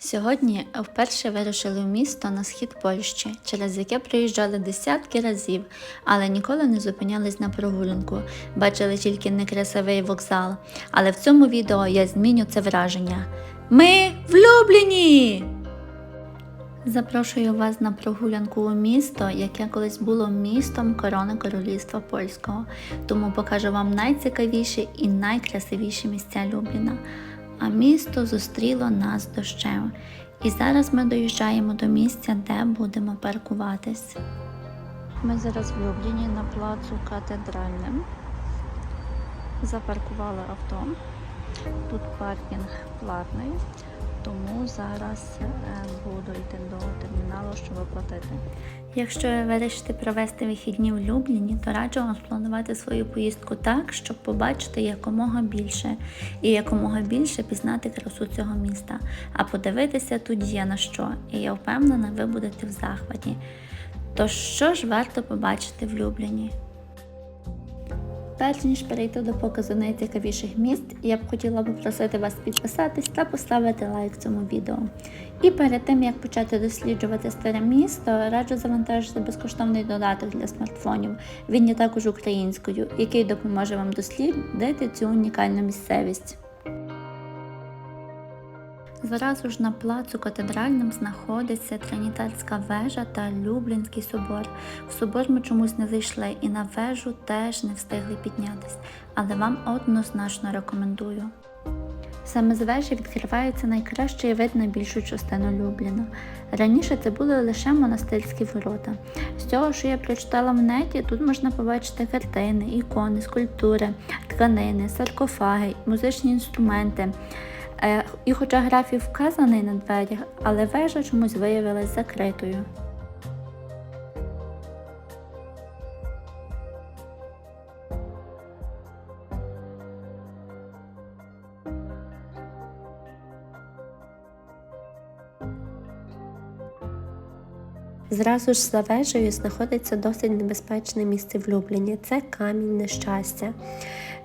Сьогодні вперше вирушили в місто на схід Польщі, через яке приїжджали десятки разів, але ніколи не зупинялись на прогулянку, бачили тільки некрасивий вокзал. Але в цьому відео я зміню це враження. Ми влюблені! Запрошую вас на прогулянку у місто, яке колись було містом корони Королівства Польського. Тому покажу вам найцікавіші і найкрасивіші місця Любліна. А місто зустріло нас дощем. І зараз ми доїжджаємо до місця, де будемо паркуватись. Ми зараз в Любліні на плацу катедральним. Запаркували авто. Тут паркінг платний, тому зараз е, буду йти до терміналу, щоб оплатити. Якщо ви вирішите провести вихідні в Любліні, то раджу вам спланувати свою поїздку так, щоб побачити якомога більше і якомога більше пізнати красу цього міста. А подивитися тут є на що, і я впевнена, ви будете в захваті. Тож що ж варто побачити в Любліні? Перш ніж перейти до показу найцікавіших міст, я б хотіла попросити вас підписатись та поставити лайк цьому відео. І перед тим як почати досліджувати старе місто, раджу завантажити безкоштовний додаток для смартфонів. Він є також українською, який допоможе вам дослідити цю унікальну місцевість. Зразу ж на плацу катедральним знаходиться Тринітарська вежа та Люблінський собор. В собор ми чомусь не зайшли і на вежу теж не встигли піднятись, але вам однозначно рекомендую. Саме з вежі відкривається найкращий вид на більшу частину Любліна. Раніше це були лише монастирські ворота. З цього, що я прочитала в неті, тут можна побачити картини, ікони, скульптури, тканини, саркофаги, музичні інструменти. Е, І хоча графік вказаний на дверях, але вежа чомусь виявилась закритою. Зразу ж за вежею знаходиться досить небезпечне місце в Любліні. Це камінь нещастя.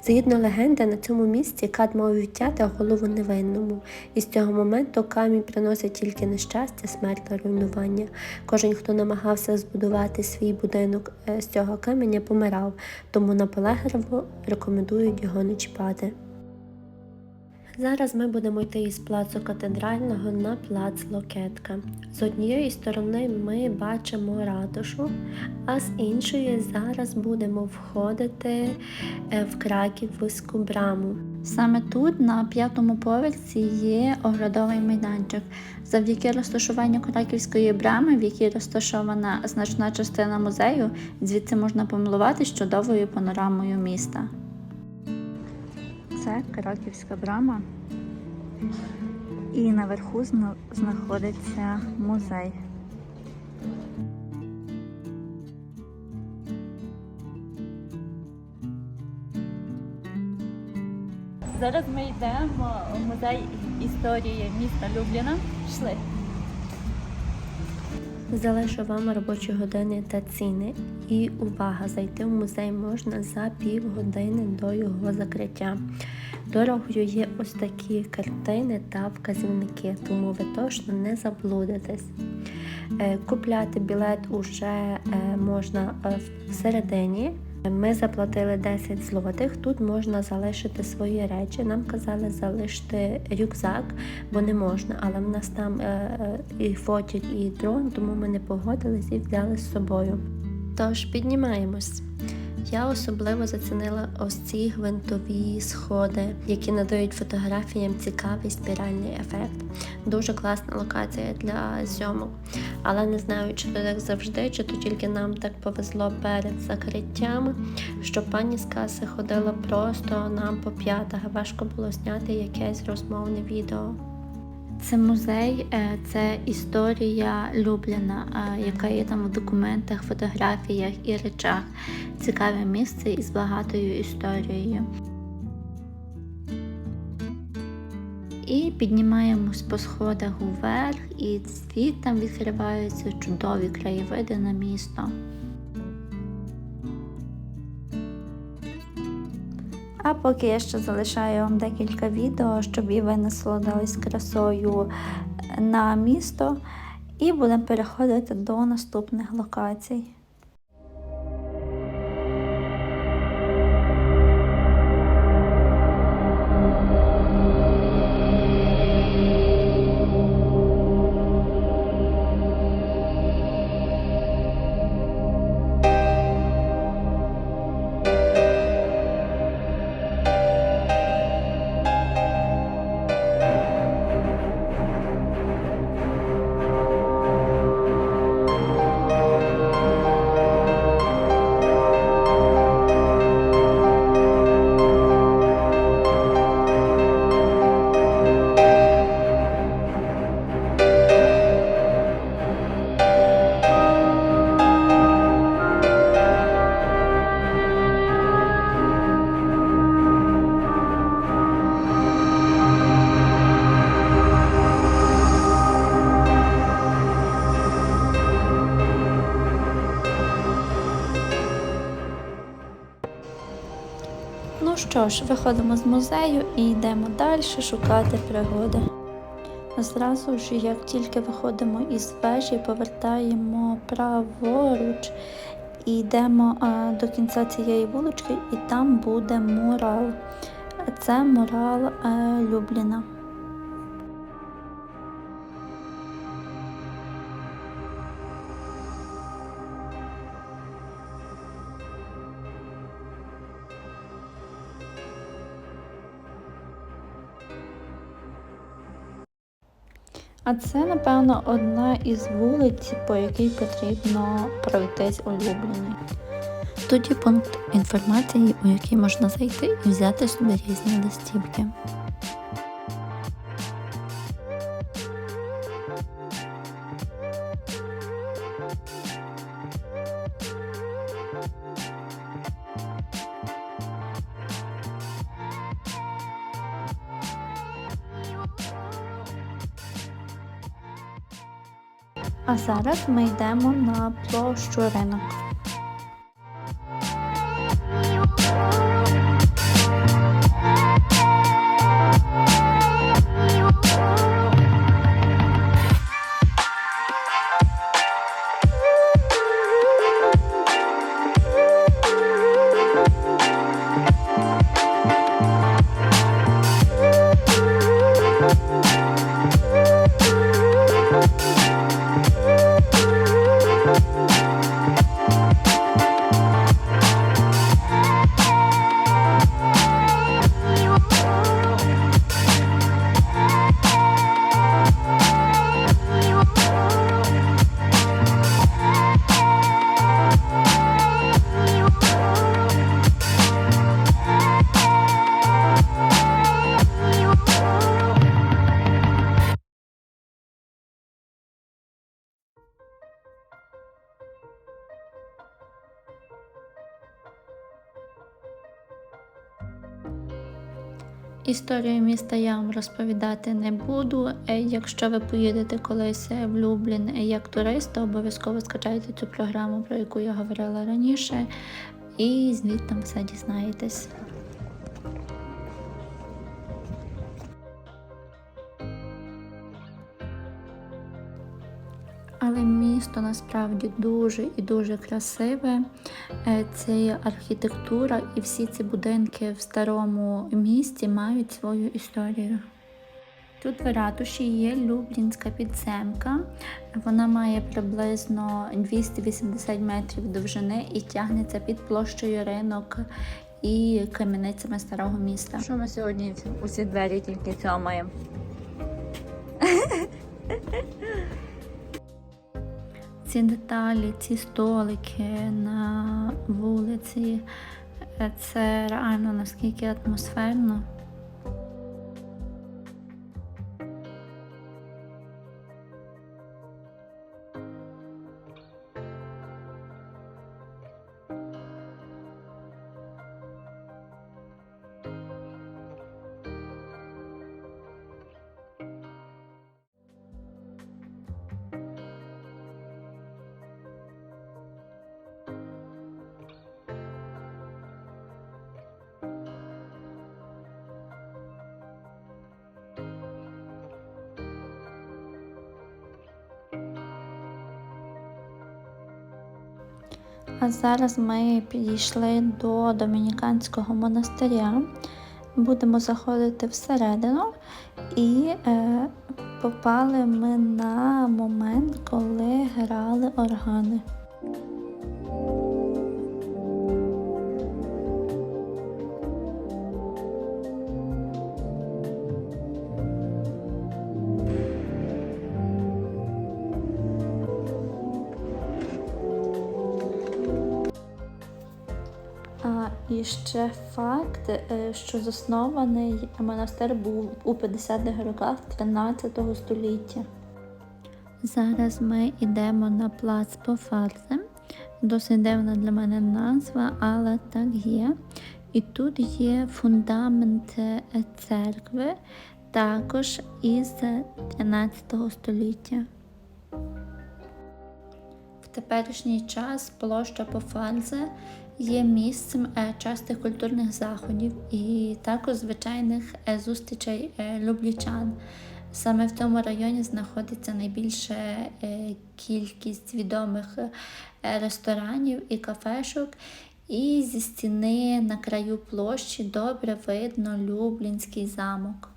Згідно легенди, на цьому місці кат мав відтяти голову невинному, і з цього моменту камінь приносить тільки нещастя, смерть та руйнування. Кожен, хто намагався збудувати свій будинок е, з цього каменя, помирав, тому наполегливо рекомендують його не чіпати. Зараз ми будемо йти із плацу катедрального на плац Локетка. З однієї сторони ми бачимо ратушу, а з іншої зараз будемо входити е, в Краківську браму. Саме тут, на п'ятому поверсі, є оглядовий майданчик. Завдяки розташуванню Краківської брами, в якій розташована значна частина музею, звідси можна помилуватись чудовою панорамою міста. Це Краківська брама. І наверху знаходиться музей. Зараз ми йдемо в музей історії міста Любліна. Йшли. Залишу вам робочі години та ціни. І увага, зайти в музей можна за півгодини до його закриття. Дорогою є ось такі картини та вказівники, тому ви точно не заблудитесь. Е, Купляти білет уже е, можна е, всередині. Ми заплатили 10 злотих. Тут можна залишити свої речі. Нам казали залишити рюкзак, бо не можна, але в нас там е, е, і фотіль, і дрон, тому ми не погодились і взяли з собою. Тож піднімаємось. Я особливо зацінила ось ці гвинтові сходи, які надають фотографіям цікавий спіральний ефект. Дуже класна локація для зйомок. Але не знаю, чи то так завжди, чи то тільки нам так повезло перед закриттям, що пані з каси ходила просто нам по п'ятах. Важко було зняти якесь розмовне відео. Це музей, е, це історія Любліна, е, яка є там в документах, фотографіях і речах. Цікаве місце із багатою історією. І піднімаємось по сходах уверх, і звідти відкриваються чудові краєвиди на місто. А поки я ще залишаю вам декілька відео, щоб і ви насолодились красою на місто і будемо переходити до наступних локацій. Ну що ж, виходимо з музею і йдемо далі шукати пригоди. Зразу ж, як тільки виходимо із вежі, повертаємо праворуч і йдемо до кінця цієї вулички, і там буде мурал. Це мурал е, Любліна. А це, напевно, одна із вулиць, по якій потрібно пройтись улюблений. Тут є пункт інформації, у який можна зайти і взяти собі різні листівки. А зараз ми йдемо на площу ринок. Історію міста я вам розповідати не буду. Е, Якщо ви поїдете колись в Люблін як турист, то обов'язково скачайте цю програму, про яку я говорила раніше, і звідти все дізнаєтесь. Але місто насправді дуже і дуже красиве. Е, Це архітектура і всі ці будинки в старому місті мають свою історію. Тут в ратуші є Люблінська підземка. Вона має приблизно 280 метрів довжини і тягнеться під площею ринок і кам'яницями старого міста. Що ми сьогодні усі двері тільки цьомаємо? Ці деталі, ці столики на вулиці, е, це реально наскільки атмосферно. А зараз ми підійшли до Домініканського монастиря. Будемо заходити всередину і е, попали ми на момент, коли грали органи. І ще факт, е, що заснований монастир був у 50-х роках 13 століття. Зараз ми йдемо на плац по фарзем. Досить дивна для мене назва, але так є. І тут є фундамент е, церкви, також із 13 століття. В теперішній час площа Пофальзе є місцем е, частих культурних заходів і також звичайних е, зустрічей е, люблячан. Саме в тому районі знаходиться найбільша кількість відомих ресторанів і кафешок. І зі стіни на краю площі добре видно Люблінський замок.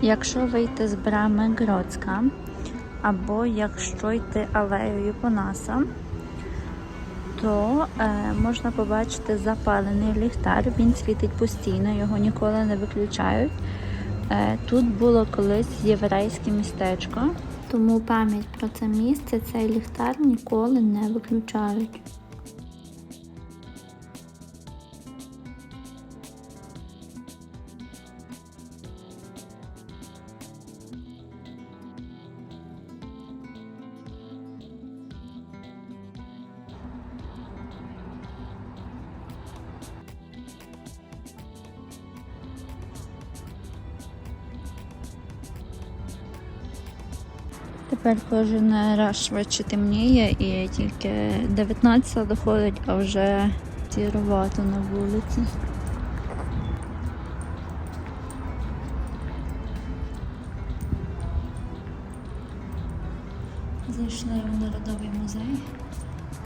Якщо вийти з брами Гроцька, або якщо йти алеєю Понаса, то е, можна побачити запалений ліхтар. Він світить постійно, його ніколи не виключають. Е, тут було колись єврейське містечко, тому пам'ять про це місце цей ліхтар ніколи не виключають. Тепер кожен раз швидше темніє і тільки 19 доходить, а вже сіровато на вулиці. Зайшли в народовий музей.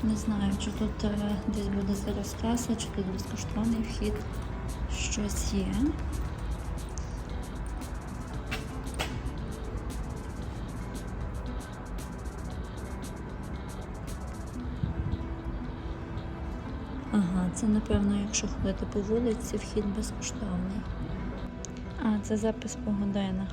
Не знаю, чи тут е, десь буде зараз каса, чи тут безкоштовний вхід. Щось є. Це напевно, якщо ходити по вулиці, вхід безкоштовний. А, це запис по годинах.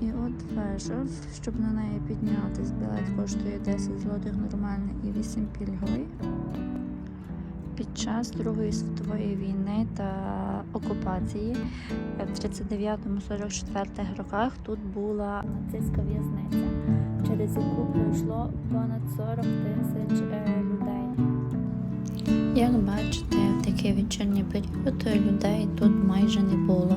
І от вежа, щоб на неї піднятись, білет коштує 10 злотих нормальний і 8 пільговий. Під час Другої світової війни та окупації в 39-44 роках тут була нацистська в'язниця, через яку пройшло понад 40 тисяч е, людей. Як бачите, в такий вечірній період людей тут майже не було.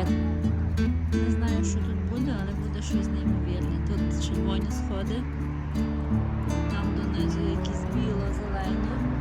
Тут. Не знаю, що тут буде, але буде щось неймовірне. Тут червоні сходи, там донизу якісь біло-зелені.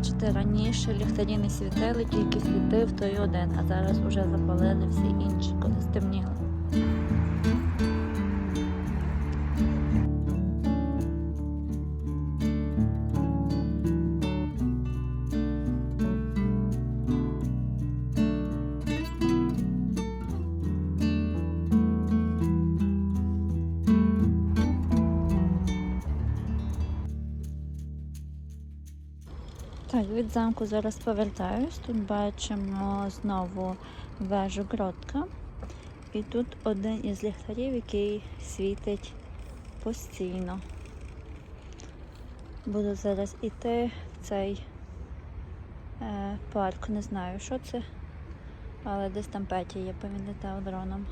Бачите, раніше ліхтарі не світили, тільки світив той один, а зараз вже запалили всі інші, коли стемніло. Замку зараз повертаюсь. Тут бачимо знову вежу Гротка. І тут один із ліхтарів, який світить постійно. Буду зараз іти в цей е, парк. Не знаю, що це, але десь там Петя є, він дроном.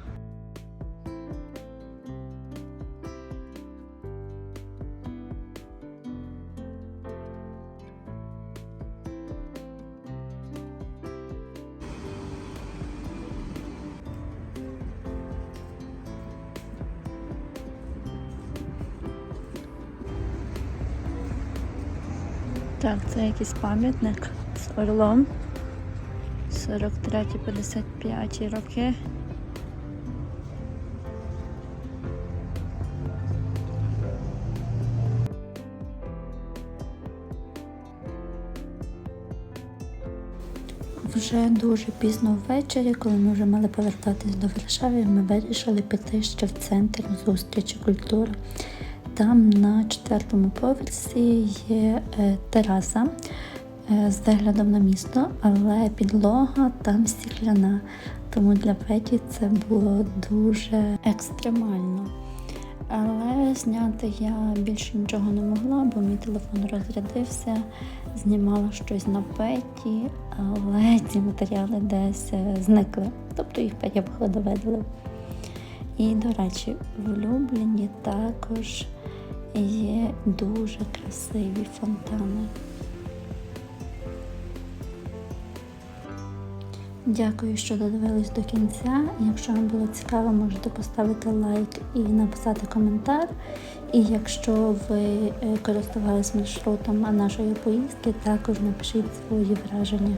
Так, це якийсь пам'ятник з орлом. 43-55 роки. Вже дуже пізно ввечері, коли ми вже мали повертатись до Варшави, ми вирішили піти ще в центр зустрічі культури. Там на четвертому поверсі є е, тераса е, з виглядом на місто, але підлога там стікляна. Тому для Петі це було дуже екстремально. Але зняти я більше нічого не могла, бо мій телефон розрядився, знімала щось на петі, але ці матеріали десь е, зникли. Тобто їх Петя видалив. І, до речі, в Любліні також є дуже красиві фонтани. Дякую, що додивились до кінця. Якщо вам було цікаво, можете поставити лайк і написати коментар. І якщо ви е, користувались маршрутом нашої поїздки, також напишіть свої враження.